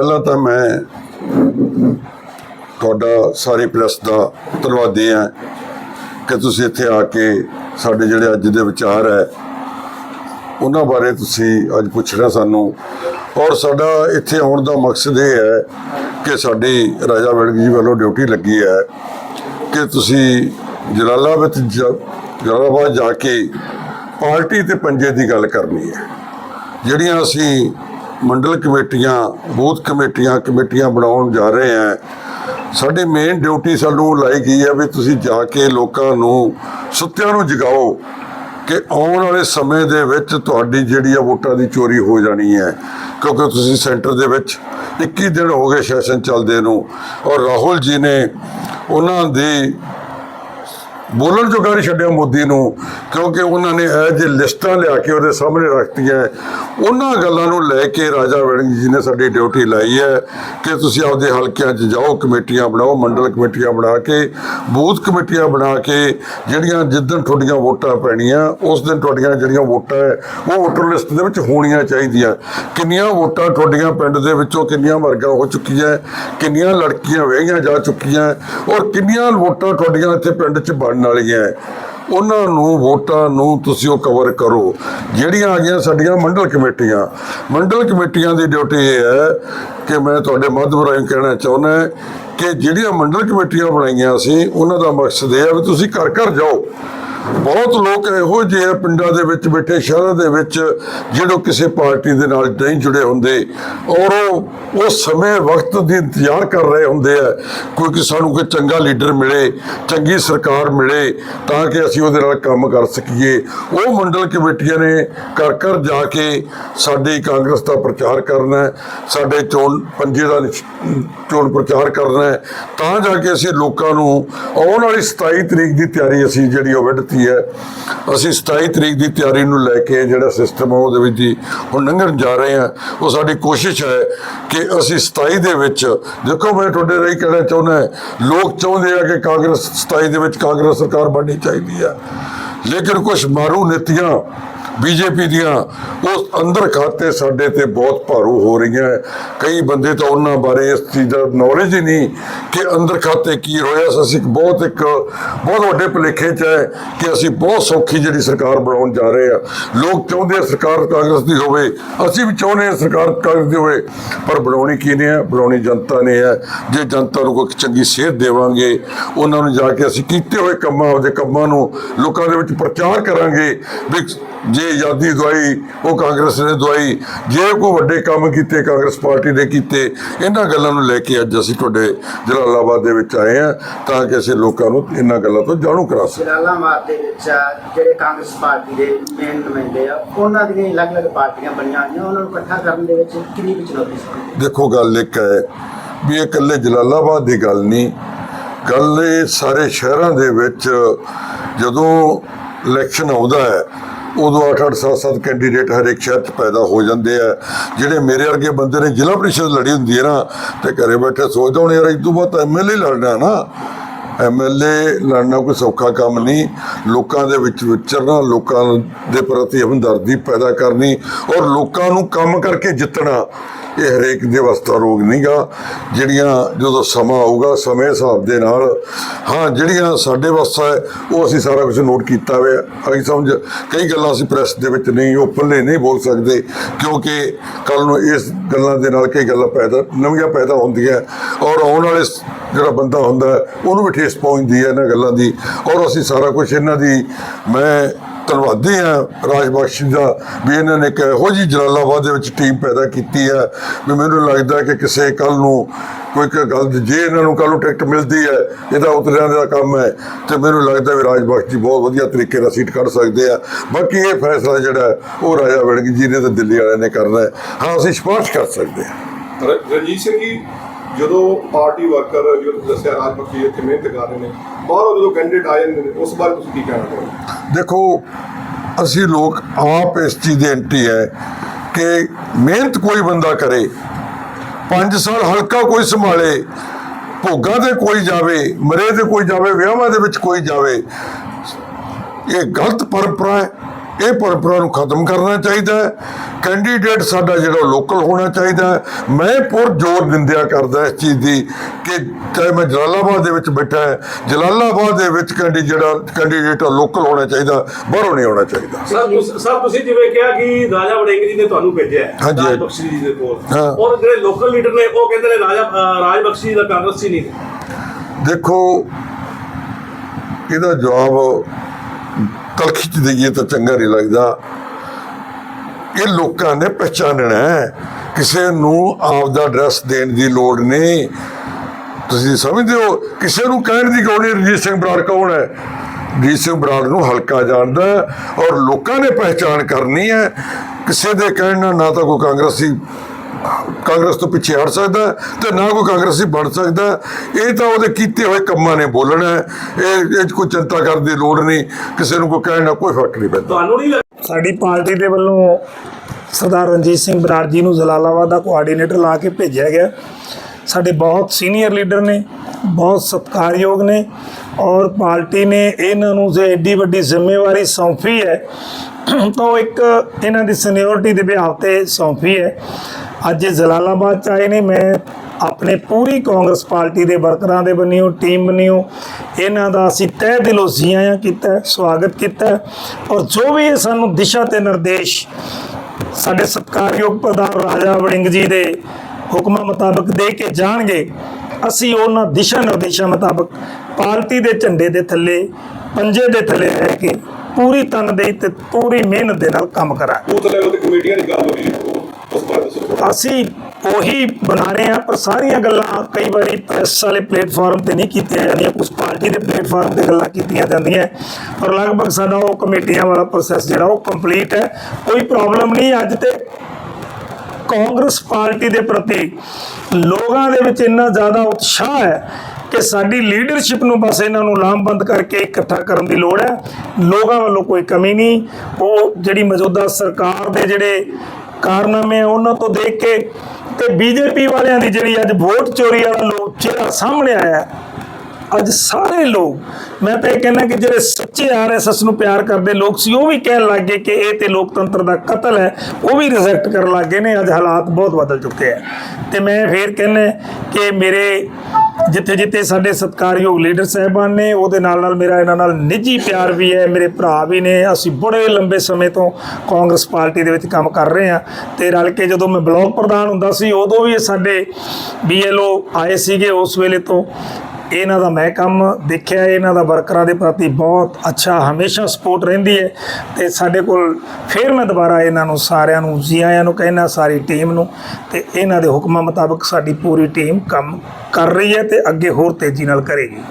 ਪਹਿਲਾਂ ਤਾਂ ਮੈਂ ਤੁਹਾਡਾ ਸਾਰੇ ਪ੍ਰੈਸ ਦਾ ਧੰਨਵਾਦੀ ਹਾਂ ਕਿ ਤੁਸੀਂ ਇੱਥੇ ਆ ਕੇ ਸਾਡੇ ਜਿਹੜੇ ਅੱਜ ਦੇ ਵਿਚਾਰ ਹੈ, ਉਹਨਾਂ ਬਾਰੇ ਤੁਸੀਂ ਅੱਜ ਪੁੱਛਣਾ ਸਾਨੂੰ। ਔਰ ਸਾਡਾ ਇੱਥੇ ਆਉਣ ਦਾ ਮਕਸਦ ਇਹ ਹੈ ਕਿ ਸਾਡੀ ਰਾਜਾ ਵੜਗ ਜੀ ਵੱਲੋਂ ਡਿਊਟੀ ਲੱਗੀ ਹੈ ਕਿ ਤੁਸੀਂ ਜਲਾਲਾਬਾਦ ਜਾ- ਜਲਾਲਾਬਾਦ ਜਾ ਕੇ ਪਾਰਟੀ ਤੇ ਪੰਜੇ ਦੀ ਗੱਲ ਕਰਨੀ ਹੈ। ਜਿਹੜੀਆਂ ਅਸੀਂ ਮੰਡਲ ਕਮੇਟੀਆਂ, ਬੂਥ ਕਮੇਟੀਆਂ ਕਮੇਟੀਆਂ ਬਣਾਉਣ ਜਾ ਰਹੇ ਹਾਂ। ਸਾਡੀ ਮੇਨ ਡਿਊਟੀ ਸਾਨੂੰ ਲਾਈ ਗਈ ਹੈ ਵੀ ਤੁਸੀਂ ਜਾ ਕੇ ਲੋਕਾਂ ਨੂੰ, ਸੁੱਤਿਆਂ ਨੂੰ ਜਗਾਓ ਕਿ ਆਉਣ ਵਾਲੇ ਸਮੇਂ ਦੇ ਵਿੱਚ ਤੁਹਾਡੀ ਜਿਹੜੀ ਆ ਵੋਟਾਂ ਦੀ ਚੋਰੀ ਹੋ ਜਾਣੀ ਹੈ। ਕਿਉਂਕਿ ਤੁਸੀਂ ਸੈਂਟਰ ਦੇ ਵਿੱਚ 21 ਦਿਨ ਹੋ ਗਏ ਸੈਸ਼ਨ ਚੱਲਦੇ ਨੂੰ ਔਰ ਰਾਹੁਲ ਜੀ ਨੇ ਉਹਨਾਂ ਦੀ ਬੋਲਣ ਜੋਗਾ ਨਹੀਂ ਛੱਡਿਆ ਮੋਦੀ ਨੂੰ, ਕਿਉਂਕਿ ਉਹਨਾਂ ਨੇ ਇਹ ਜੇ ਲਿਸਟਾਂ ਲਿਆ ਕੇ ਉਹਦੇ ਸਾਹਮਣੇ ਰੱਖਤੀਆਂ। ਉਹਨਾਂ ਗੱਲਾਂ ਨੂੰ ਲੈ ਕੇ ਰਾਜਾ ਵੜਿੰਗ ਜੀ ਨੇ ਸਾਡੀ ਡਿਊਟੀ ਲਾਈ ਹੈ ਕਿ ਤੁਸੀਂ ਆਪਦੇ ਹਲਕਿਆਂ 'ਚ ਜਾਓ, ਕਮੇਟੀਆਂ ਬਣਾਓ, ਮੰਡਲ ਕਮੇਟੀਆਂ ਬਣਾ ਕੇ, ਬੂਥ ਕਮੇਟੀਆਂ ਬਣਾ ਕੇ, ਜਿਹੜੀਆਂ ਜਿੱਦਣ ਤੁਹਾਡੀਆਂ ਵੋਟਾਂ ਪੈਣੀਆਂ, ਉਸ ਦਿਨ ਤੁਹਾਡੀਆਂ ਜਿਹੜੀਆਂ ਵੋਟਾਂ ਹੈ, ਉਹ ਵੋਟਰ ਲਿਸਟ ਦੇ ਵਿੱਚ ਹੋਣੀਆਂ ਚਾਹੀਦੀਆਂ। ਕਿੰਨੀਆਂ ਵੋਟਾਂ ਤੁਹਾਡੀਆਂ ਪਿੰਡ ਦੇ ਵਿੱਚੋਂ ਕਿੰਨੀਆਂ ਵਰਗਾਂ ਹੋ ਚੁੱਕੀਆਂ, ਕਿੰਨੀਆਂ ਲੜਕੀਆਂ ਵਿਆਹੀਆਂ ਜਾ ਚੁੱਕੀਆਂ, ਔਰ ਕਿੰਨੀਆਂ ਵੋਟਾਂ ਤੁਹਾਡੀਆਂ ਇੱਥੇ ਪਿੰਡ 'ਚ ਬਣ ਬਣਨ ਵਾਲੀਆਂ ਉਹਨਾਂ ਨੂੰ, ਵੋਟਾਂ ਨੂੰ ਤੁਸੀਂ ਉਹ ਕਵਰ ਕਰੋ। ਜਿਹੜੀਆਂ ਆ ਗਈਆਂ ਸਾਡੀਆਂ ਮੰਡਲ ਕਮੇਟੀਆਂ। ਮੰਡਲ ਕਮੇਟੀਆਂ ਦੀ ਡਿਊਟੀ ਇਹ ਹੈ ਕਿ ਮੈਂ ਤੁਹਾਡੇ ਮਾਧਿਅਮ ਰਾਹੀਂ ਕਹਿਣਾ ਚਾਹੁੰਦਾ ਕਿ ਜਿਹੜੀਆਂ ਮੰਡਲ ਕਮੇਟੀਆਂ ਬਣਾਈਆਂ ਸੀ, ਉਹਨਾਂ ਦਾ ਮਕਸਦ ਇਹ ਹੈ ਵੀ ਤੁਸੀਂ ਘਰ ਘਰ ਜਾਓ। ਬਹੁਤ ਲੋਕ ਇਹੋ ਜਿਹੇ ਪਿੰਡਾਂ ਦੇ ਵਿੱਚ ਬੈਠੇ, ਸ਼ਹਿਰਾਂ ਦੇ ਵਿੱਚ, ਜਿਹੜੇ ਕਿਸੇ ਪਾਰਟੀ ਦੇ ਨਾਲ ਨਹੀਂ ਜੁੜੇ ਹੁੰਦੇ। ਔਰ ਉਹ ਸਮੇਂ ਵਕਤ ਦੀ ਇੰਤਜ਼ਾਰ ਕਰ ਰਹੇ ਹੁੰਦੇ ਆ। ਕੋਈ ਕਿ ਸਾਨੂੰ ਕੋਈ ਚੰਗਾ ਲੀਡਰ ਮਿਲੇ, ਚੰਗੀ ਸਰਕਾਰ ਮਿਲੇ, ਤਾਂ ਕਿ ਅਸੀਂ ਉਹਦੇ ਨਾਲ ਕੰਮ ਕਰ ਸਕੀਏ। ਉਹ ਮੰਡਲ ਕਮੇਟੀਆਂ ਨੇ ਘਰ ਘਰ ਜਾ ਕੇ ਸਾਡੀ ਕਾਂਗਰਸ ਦਾ ਪ੍ਰਚਾਰ ਕਰਨਾ ਸਾਡੇ ਚੋਣ ਪੰਜੇ ਦਾ ਚੋਣ ਪ੍ਰਚਾਰ ਕਰਨਾ ਤਾਂ ਜਾ ਕੇ ਅਸੀਂ ਲੋਕਾਂ ਨੂੰ ਆਉਣ ਵਾਲੀ 27 ਤਰੀਕ ਦੀ ਤਿਆਰੀ ਅਸੀਂ ਜਿਹੜੀ ਉਹ ਵਿੱਢ ਵਿੱਢਤੀ ਹੈ। ਅਸੀਂ 27 ਤਰੀਕ ਦੀ ਤਿਆਰੀ ਨੂੰ ਲੈ ਕੇ ਜਿਹੜਾ ਸਿਸਟਮ ਹੈ ਉਹਦੇ ਵਿੱਚ ਹੀ ਹੁਣ ਲੰਘਣ ਜਾ ਰਹੇ ਹਾਂ। ਉਹ ਸਾਡੀ ਕੋਸ਼ਿਸ਼ ਹੈ ਕਿ ਅਸੀਂ 27 ਦੇ ਵਿੱਚ, ਦੇਖੋ ਮੈਂ ਤੁਹਾਡੇ ਰਾਹੀਂ ਕਹਿਣਾ ਚਾਹੁੰਦਾ ਲੋਕ ਚਾਹੁੰਦੇ ਆ ਕਿ ਕਾਂਗਰਸ 27 ਦੇ ਵਿੱਚ ਕਾਂਗਰਸ ਸਰਕਾਰ ਬਣਨੀ ਚਾਹੀਦੀ ਹੈ ਲੇਕਿਨ ਕੁਝ ਮਾਰੂ ਨੀਤੀਆਂ ਬੀਜੇਪੀ ਦੀਆਂ ਉਸ ਅੰਦਰ ਖਾਤੇ ਸਾਡੇ ਤੇ ਬਹੁਤ ਭਾਰੂ ਹੋ ਰਹੀਆਂ ਕਈ ਬੰਦੇ ਤਾਂ ਉਹਨਾਂ ਬਾਰੇ ਇਸ ਚੀਜ਼ ਦਾ ਨੌਲੇਜ ਹੀ ਨਹੀਂ ਕਿ ਅੰਦਰ ਖਾਤੇ ਕੀ ਹੋਇਆ। ਅਸੀਂ ਬਹੁਤ ਇੱਕ ਬਹੁਤ ਵੱਡੇ ਭੁਲੇਖੇ 'ਚ ਹੈ ਕਿ ਅਸੀਂ ਬਹੁਤ ਸੌਖੀ ਜਿਹੜੀ ਸਰਕਾਰ ਬਣਾਉਣ ਜਾ ਰਹੇ ਆ ਲੋਕ ਚਾਹੁੰਦੇ ਆ ਸਰਕਾਰ ਕਾਂਗਰਸ ਦੀ ਹੋਵੇ। ਅਸੀਂ ਵੀ ਚਾਹੁੰਦੇ ਆ ਸਰਕਾਰ ਕਾਂਗਰਸ ਦੀ ਹੋਵੇ। ਪਰ ਬਣਾਉਣੀ ਕਿਹਨੇ ਹੈ ਬਣਾਉਣੀ ਜਨਤਾ ਨੇ ਹੈ। ਜੇ ਜਨਤਾ ਨੂੰ ਕੋਈ ਚੰਗੀ ਸਿਹਤ ਦੇਵਾਂਗੇ, ਉਹਨਾਂ ਨੂੰ ਜਾ ਕੇ ਅਸੀਂ ਕੀਤੇ ਹੋਏ ਕੰਮਾਂ, ਆਪਦੇ ਕੰਮਾਂ ਨੂੰ ਲੋਕਾਂ ਦੇ ਵਿੱਚ ਪ੍ਰਚਾਰ ਕਰਾਂਗੇ। ਵੀ ਜੇ ਆਜ਼ਾਦੀ ਦਵਾਈ ਉਹ ਕਾਂਗਰਸ ਨੇ ਦਵਾਈ ਜੇ ਕੋਈ ਵੱਡੇ ਕੰਮ ਕੀਤੇ ਕਾਂਗਰਸ ਪਾਰਟੀ ਨੇ ਕੀਤੇ ਇਹਨਾਂ ਗੱਲਾਂ ਨੂੰ ਲੈ ਕੇ ਅੱਜ ਅਸੀਂ ਤੁਹਾਡੇ ਜਲਾਲਾਬਾਦ ਦੇ ਵਿੱਚ ਆਏ ਆ ਤਾਂ ਕਿ ਅਸੀਂ ਲੋਕਾਂ ਨੂੰ ਇਹਨਾਂ ਗੱਲਾਂ ਤੋਂ ਜਾਣੂ ਕਰਾ ਸਕੀਏ। ਜਲਾਲਾਬਾਦ ਦੇ ਵਿੱਚ ਜਿਹੜੇ ਕਾਂਗਰਸ ਪਾਰਟੀ ਦੇ ਮੇਨ ਨੁਮਾਇੰਦੇ ਆ ਉਹਨਾਂ ਦੀਆਂ ਅਲੱਗ-ਅਲੱਗ ਪਾਰਟੀਆਂ ਬਣੀਆਂ ਹੋਈਆਂ ਉਹਨਾਂ ਨੂੰ ਇਕੱਠਾ ਕਰਨ ਦੇ ਵਿੱਚ ਕਿੰਨੀ ਕੁ ਚੁਣੌਤੀ ਸੀ? ਦੇਖੋ ਗੱਲ ਇੱਕ ਹੈ ਵੀ ਇਹ ਇਕੱਲੇ ਜਲਾਲਾਬਾਦ ਦੀ ਗੱਲ ਨਹੀਂ ਗੱਲ ਇਹ ਸਾਰੇ ਸ਼ਹਿਰਾਂ ਦੇ ਵਿੱਚ ਜਦੋਂ ਇਲੈਕਸ਼ਨ ਆਉਂਦਾ ਹੈ ਉਦੋਂ 8-8 7-7 ਕੈਂਡੀਡੇਟ ਹਰ ਇੱਕ ਸ਼ਹਿਰ 'ਚ ਪੈਦਾ ਹੋ ਜਾਂਦੇ ਆ। ਜਿਹੜੇ ਮੇਰੇ ਵਰਗੇ ਬੰਦੇ ਨੇ ਜ਼ਿਲ੍ਹਾ ਪ੍ਰੀਸ਼ਦ ਲੜੀ ਹੁੰਦੀ ਹੈ ਨਾ, ਤੇ ਘਰੇ ਬੈਠੇ ਸੋਚਦਾ ਹੁਣ, ਯਾਰ ਇਸ ਤੋਂ ਬਾਅਦ ਐਮਐਲਏ ਲੜਨਾ ਨਾ। ਐਮਐਲਏ ਲੜਨਾ ਕੋਈ ਸੌਖਾ ਕੰਮ ਨਹੀਂ। ਲੋਕਾਂ ਦੇ ਵਿੱਚ ਵਿਚਰਨਾ, ਲੋਕਾਂ ਦੇ ਪ੍ਰਤੀ ਹਮਦਰਦੀ ਪੈਦਾ ਕਰਨੀ ਔਰ ਲੋਕਾਂ ਨੂੰ ਕੰਮ ਕਰਕੇ ਜਿੱਤਣਾ। ਇਹ ਹਰੇਕ ਦੇ ਵਾਸਤਾ ਰੋਗ ਨਹੀਂਗਾ, ਜਿਹੜੀਆਂ ਜਦੋਂ ਸਮਾਂ ਆਊਗਾ, ਸਮੇਂ ਹਿਸਾਬ ਦੇ ਨਾਲ, ਹਾਂ, ਜਿਹੜੀਆਂ ਸਾਡੇ ਵਾਸਤਾ ਹੈ, ਉਹ ਅਸੀਂ ਸਾਰਾ ਕੁਝ ਨੋਟ ਕੀਤਾ ਹੋਇਆ ਅਸੀਂ ਸਮਝ, ਕਈ ਗੱਲਾਂ ਅਸੀਂ ਪ੍ਰੈਸ ਦੇ ਵਿੱਚ ਨਹੀਂ, ਓਪਨਲੀ ਨਹੀਂ ਬੋਲ ਸਕਦੇ, ਕਿਉਂਕਿ ਕੱਲ ਨੂੰ ਇਸ ਗੱਲਾਂ ਦੇ ਨਾਲ ਕਈ ਗੱਲਾਂ ਪੈਦਾ, ਨਵੀਆਂ ਪੈਦਾ ਹੁੰਦੀਆਂ ਔਰ ਆਉਣ ਵਾਲੇ ਜਿਹੜਾ ਬੰਦਾ ਹੁੰਦਾ ਉਹਨੂੰ ਵੀ ਠੇਸ ਪਹੁੰਚਦੀ ਹੈ ਇਹਨਾਂ ਗੱਲਾਂ ਦੀ, ਔਰ ਅਸੀਂ ਸਾਰਾ ਕੁਝ ਇਹਨਾਂ ਦੀ, ਮੈਂ ਧੰਨਵਾਦੀ ਹਾਂ ਰਾਜ ਬਖਸ਼ ਦਾ, ਵੀ ਇਹਨਾਂ ਨੇ ਇੱਕ ਇਹੋ ਜਿਹੀ ਜਲਾਲਾਬਾਦ ਦੇ ਵਿੱਚ ਟੀਮ ਪੈਦਾ ਕੀਤੀ ਹੈ ਵੀ ਮੈਨੂੰ ਲੱਗਦਾ ਕਿ ਕਿਸੇ ਕੱਲ ਨੂੰ ਕੋਈ ਇੱਕ ਗੱਲ ਜੇ ਇਹਨਾਂ ਨੂੰ ਕੱਲ ਨੂੰ ਟਿਕਟ ਮਿਲਦੀ ਹੈ, ਇਹਦਾ ਉਤਰਿਆਂ ਦਾ ਕੰਮ ਹੈ, ਤੇ ਮੈਨੂੰ ਲੱਗਦਾ ਵੀ ਰਾਜ ਬਖਸ਼ ਜੀ ਬਹੁਤ ਵਧੀਆ ਤਰੀਕੇ ਨਾਲ ਸੀਟ ਕੱਢ ਸਕਦੇ ਆ। ਬਾਕੀ ਇਹ ਫੈਸਲਾ ਜਿਹੜਾ ਉਹ ਰਾਜਾ ਵੜਿੰਗ ਜੀ ਨੇ ਤੇ ਦਿੱਲੀ ਵਾਲਿਆਂ ਨੇ ਕਰਨਾ ਹੈ। ਹਾਂ, ਅਸੀਂ ਸਪਸ਼ਟ ਕਰ ਸਕਦੇ ਹਾਂ। ਰਣਜੀਤ ਸਿੰਘ ਜੀ ਜਦੋਂ ਪਾਰਟੀ ਵਰਕਰ ਜੋ ਤੁਸੀਂ ਦੱਸਿਆ ਰਾਜ ਇੱਥੇ ਮਿਹਨਤ ਕਰ ਰਹੇ ਨੇ, ਬਾਹਰੋਂ ਜਦੋਂ ਕੈਂਡੀਡੇਟ ਆ ਜਾਂਦੇ ਨੇ, ਉਸ ਬਾਰੇ ਤੁਸੀਂ ਕੀ ਕਹਿਣਾ ਚਾਹੋਗੇ? ਦੇਖੋ, ਅਸੀਂ ਲੋਕ ਆਪ ਇਸ ਚੀਜ਼ ਦੇ ਐਂਟੀ ਹੈ ਕਿ ਮਿਹਨਤ ਕੋਈ ਬੰਦਾ ਕਰੇ 5 ਸਾਲ ਹਲਕਾ ਕੋਈ ਸੰਭਾਲੇ, ਭੋਗਾਂ ਤੇ ਕੋਈ ਜਾਵੇ, ਮਰੇ ਤੇ ਕੋਈ ਜਾਵੇ, ਵਿਆਹਾਂ ਦੇ ਵਿੱਚ ਕੋਈ ਜਾਵੇ, ਇਹ ਗਲਤ ਪਰੰਪਰਾ ਹੈ। ਇਹ ਪਰੰਪਰਾ ਨੂੰ ਖਤਮ ਕਰਨਾ ਚਾਹੀਦਾ ਹੈ ਕੈਂਡੀਡੇਟ ਸਾਡਾ ਜਿਹੜਾ ਲੋਕਲ ਹੋਣਾ ਚਾਹੀਦਾ ਹੈ ਮੈਂ ਪੁਰ ਜ਼ੋਰ ਦਿੰਦਿਆ ਕਰਦਾ ਇਸ ਚੀਜ਼ ਦੀ ਕਿ ਚਾਹੇ ਮੈਂ ਜਲਾਲਾਬਾਦ ਦੇ ਵਿੱਚ ਬੈਠਾ ਹੈ ਜਲਾਲਾਬਾਦ ਦੇ ਵਿੱਚ ਕੈਂਡੀ ਜਿਹੜਾ ਕੈਂਡੀਡੇਟ ਲੋਕਲ ਹੋਣਾ ਚਾਹੀਦਾ ਬਾਹਰੋਂ ਨਹੀਂ ਹੋਣਾ ਚਾਹੀਦਾ ਸਰ ਤੁਸ- ਸਰ ਤੁਸੀਂ ਜਿਵੇਂ ਕਿਹਾ ਕਿ ਰਾਜਾ ਵੜਿੰਗ ਜੀ ਨੇ ਤੁਹਾਨੂੰ ਭੇਜਿਆ ਹੈ ਹਾਂਜੀ, ਰਾਜ। ਬਖਸ਼ੀ ਜੀ ਦੇ ਕੋਲ ਹਾਂ। ਔਰ ਜਿਹੜੇ ਲੋਕਲ ਲੀਡਰ ਨੇ ਉਹ ਕਹਿੰਦੇ ਨੇ ਰਾਜਾ ਰਾਜ ਬਖਸ਼ੀ ਦਾ ਕਾਂਗਰਸੀ ਨਹੀਂ। ਦੇਖੋ ਇਹਦਾ ਜਵਾਬ ਤਲਖੀ ਚ ਦੇਈਏ ਤਾਂ ਚੰਗਾ ਨਹੀਂ ਲੱਗਦਾ। ਇਹ ਲੋਕਾਂ ਨੇ ਪਹਿਚਾਨਣਾ ਕਿਸੇ ਨੂੰ ਆਪਦਾ ਐਡਰੈਸ ਦੇਣ ਦੀ ਲੋੜ ਨਹੀਂ। ਤੁਸੀਂ ਸਮਝਦੇ ਹੋ? ਕਿਸੇ ਨੂੰ ਕਹਿਣ ਦੀ ਲੋੜ ਨਹੀਂ ਰਣਜੀਤ ਸਿੰਘ ਬਰਾੜ ਕੌਣ ਹੈ? ਰਣਜੀਤ ਸਿੰਘ ਬਰਾੜ ਨੂੰ ਹਲਕਾ ਜਾਣਦਾ ਔਰ ਲੋਕਾਂ ਨੇ ਪਹਿਚਾਨ ਕਰਨੀ ਹੈ। ਕਿਸੇ ਦੇ ਕਹਿਣ ਨਾਲ ਨਾ ਤਾਂ ਕੋਈ ਕਾਂਗਰਸੀ ਕਾਂਗਰਸ ਤੋਂ ਪਿੱਛੇ ਹਟ ਸਕਦਾ ਤੇ ਨਾ ਕੋਈ ਕਾਂਗਰਸੀ ਬਣ ਸਕਦਾ। ਇਹ ਤਾਂ ਉਹਦੇ ਕੀਤੇ ਹੋਏ ਕੰਮਾਂ ਨੇ ਬੋਲਣਾ। ਇਹ ਇਹ 'ਚ ਕੋਈ ਚਿੰਤਾ ਕਰਨ ਦੀ ਲੋੜ ਨਹੀਂ ਕਿਸੇ ਨੂੰ ਕੋਈ ਕਹਿਣ ਨਾਲ ਕੋਈ ਫ਼ਰਕ ਨਹੀਂ ਪੈਂਦਾ ਤੁਹਾਨੂੰ ਨਹੀਂ ਲੱਗਦਾ ਸਾਡੀ ਪਾਰਟੀ ਦੇ ਵੱਲੋਂ ਸਰਦਾਰ ਰਣਜੀਤ ਸਿੰਘ ਬਰਾੜ ਜੀ ਨੂੰ ਜਲਾਲਾਬਾਦ ਦਾ ਕੋਆਰਡੀਨੇਟਰ ਲਾ ਕੇ ਭੇਜਿਆ ਗਿਆ ਸਾਡੇ ਬਹੁਤ ਸੀਨੀਅਰ ਲੀਡਰ ਨੇ ਬਹੁਤ ਸਤਿਕਾਰਯੋਗ ਨੇ ਔਰ ਪਾਰਟੀ ਨੇ ਇਹਨਾਂ ਨੂੰ ਜੇ ਐਡੀ ਵੱਡੀ ਜ਼ਿੰਮੇਵਾਰੀ ਸੌਂਪੀ ਹੈ ਤਾਂ ਉਹ ਇੱਕ ਇਹਨਾਂ ਦੀ ਸੀਨੀਅਰਿਟੀ ਦੇ ਬਿਹਾਵ ਤੇ ਸੌਂਪੀ ਹੈ ਅੱਜ ਜਲਾਲਾਬਾਦ ਚ ਆਏ ਨੇ, ਮੈਂ ਆਪਣੇ ਪੂਰੀ ਕਾਂਗਰਸ ਪਾਰਟੀ ਦੇ ਵਰਕਰਾਂ ਦੇ ਬੰਨਿਓ ਟੀਮ ਬੰਨਿਓ, ਇਹਨਾਂ ਦਾ ਅਸੀਂ ਤਹਿ ਦਿਲੋਂ ਜੀਆਂ ਕੀਤਾ, ਸਵਾਗਤ ਕੀਤਾ। ਔਰ ਜੋ ਵੀ ਇਹ ਸਾਨੂੰ ਦਿਸ਼ਾ ਤੇ ਨਿਰਦੇਸ਼ ਸਾਡੇ ਸਤਿਕਾਰਯੋਗ ਪ੍ਰਧਾਨ ਰਾਜਾ ਵੜਿੰਗ ਜੀ ਦੇ ਹੁਕਮਾਂ ਮੁਤਾਬਕ ਦੇ ਕੇ ਜਾਣਗੇ, ਅਸੀਂ ਉਹਨਾਂ ਦਿਸ਼ਾ ਨਿਰਦੇਸ਼ਾਂ ਮੁਤਾਬਕ ਪਾਰਟੀ ਦੇ ਝੰਡੇ ਦੇ ਥੱਲੇ, ਪੰਜੇ ਦੇ ਥੱਲੇ ਰਹਿ ਕੇ ਪੂਰੀ ਤਨਦੇਹੀ ਤੇ ਪੂਰੀ ਮਿਹਨਤ ਦੇ ਨਾਲ ਕੰਮ ਕਰਾਂ ਬੂਥ ਤੇ ਕਮੇਟੀਆਂ ਦੀ ਗੱਲ ਹੋਈ ਅਸੀਂ ਉਹੀ ਬਣਾ ਰਹੇ ਹਾਂ, ਪਰ ਸਾਰੀਆਂ ਗੱਲਾਂ ਕਈ ਵਾਰੀ ਪ੍ਰੈਸ ਵਾਲੇ ਪਲੇਟਫਾਰਮ ਤੇ ਨਹੀਂ ਕੀਤੀਆਂ ਜਾਂਦੀਆਂ ਉਸ ਪਾਰਟੀ ਦੇ ਪਲੇਟਫਾਰਮ ਤੇ ਗੱਲਾਂ ਕੀਤੀਆਂ ਜਾਂਦੀਆਂ। ਪਰ ਲਗਭਗ ਸਾਡਾ ਉਹ ਕਮੇਟੀਆਂ ਵਾਲਾ ਪ੍ਰੋਸੈਸ ਜਿਹੜਾ, ਉਹ ਕੰਪਲੀਟ ਹੈ। ਕੋਈ ਪ੍ਰੋਬਲਮ ਨਹੀਂ, ਅੱਜ ਤੇ ਕਾਂਗਰਸ ਪਾਰਟੀ ਦੇ ਪ੍ਰਤੀ ਲੋਕਾਂ ਦੇ ਵਿੱਚ ਇੰਨਾ ਜ਼ਿਆਦਾ ਉਤਸ਼ਾਹ ਹੈ ਕਿ ਸਾਡੀ ਲੀਡਰਸ਼ਿਪ ਨੂੰ ਬਸ ਇਹਨਾਂ ਨੂੰ ਲਾਮਬੰਦ ਕਰਕੇ ਇਕੱਠਾ ਕਰਨ ਦੀ ਲੋੜ ਹੈ। ਲੋਕਾਂ ਵੱਲੋਂ ਕੋਈ ਕਮੀ ਨਹੀਂ। ਉਹ ਜਿਹੜੀ ਮੌਜੂਦਾ ਸਰਕਾਰ ਦੇ ਜਿਹੜੇ ਕਾਰਨਾਮੇ ਉਹਨਾਂ ਤੋਂ ਦੇਖ ਕੇ ਤੇ ਬੀਜੇਪੀ ਵਾਲਿਆਂ ਦੀ ਜਿਹੜੀ ਅੱਜ ਵੋਟ ਚੋਰੀ ਵਾਲਾ ਲੋਕ ਚਿਹਰਾ ਸਾਹਮਣੇ ਆਇਆ। ਅੱਜ ਸਾਰੇ ਲੋਕ, ਮੈਂ ਤਾਂ ਇਹ ਕਹਿੰਦਾ ਕਿ ਜਿਹੜੇ ਸੱਚੇ ਆਰਐਸਐਸ ਨੂੰ ਪਿਆਰ ਕਰਦੇ ਲੋਕ ਸੀ, ਉਹ ਵੀ ਕਹਿਣ ਲੱਗ ਗਏ ਕਿ ਇਹ ਤੇ ਲੋਕਤੰਤਰ ਦਾ ਕਤਲ ਹੈ, ਉਹ ਵੀ ਰਿਜੈਕਟ ਕਰਨ ਲੱਗ ਗਏ ਨੇ, ਅੱਜ ਹਾਲਾਤ ਬਹੁਤ ਬਦਲ ਚੁੱਕੇ ਆ। ਤੇ ਮੈਂ ਫੇਰ ਕਹਿੰਦਾ ਕਿ ਮੇਰੇ ਜਿੱਥੇ ਜਿੱਥੇ ਸਾਡੇ ਸਤਿਕਾਰਯੋਗ ਲੀਡਰ ਸਾਹਿਬਾਨ ਨੇ, ਉਹਦੇ ਨਾਲ ਨਾਲ ਮੇਰਾ ਇਹਨਾਂ ਨਾਲ ਨਿੱਜੀ ਪਿਆਰ ਵੀ ਹੈ, ਮੇਰੇ ਭਰਾ ਵੀ ਨੇ, ਅਸੀਂ ਬੜੇ ਲੰਬੇ ਸਮੇਂ ਤੋਂ ਕਾਂਗਰਸ ਪਾਰਟੀ ਦੇ ਵਿੱਚ ਕੰਮ ਕਰ ਰਹੇ ਹਾਂ। ਤੇ ਰਲ ਕੇ ਜਦੋਂ ਮੈਂ ਬਲਾਕ ਪ੍ਰਧਾਨ ਹੁੰਦਾ ਸੀ, ਉਦੋਂ ਵੀ ਇਹ ਸਾਡੇ ਬੀਐਲਓ ਆਏ ਸੀਗੇ ਉਸ ਵੇਲੇ ਤੋਂ। ਇਹਨਾਂ ਦਾ ਮੈਂ ਕੰਮ ਦੇਖਿਆ, ਇਹਨਾਂ ਦਾ ਵਰਕਰਾਂ ਦੇ ਪ੍ਰਤੀ ਬਹੁਤ ਅੱਛਾ, ਹਮੇਸ਼ਾ ਸਪੋਰਟ ਰਹਿੰਦੀ ਹੈ ਤੇ ਸਾਡੇ ਕੋਲ ਫਿਰ ਮੈਂ ਦੁਬਾਰਾ ਇਹਨਾਂ ਨੂੰ ਸਾਰਿਆਂ ਨੂੰ ਜੀ ਆਇਆਂ ਨੂੰ ਕਹਿਣਾ ਸਾਰੀ ਟੀਮ ਨੂੰ ਤੇ ਇਹਨਾਂ ਦੇ ਹੁਕਮਾਂ ਮੁਤਾਬਕ ਸਾਡੀ ਪੂਰੀ ਟੀਮ ਕੰਮ ਕਰ ਰਹੀ ਹੈ ਤੇ ਅੱਗੇ ਹੋਰ ਤੇਜ਼ੀ ਨਾਲ ਕਰੇਗੀ।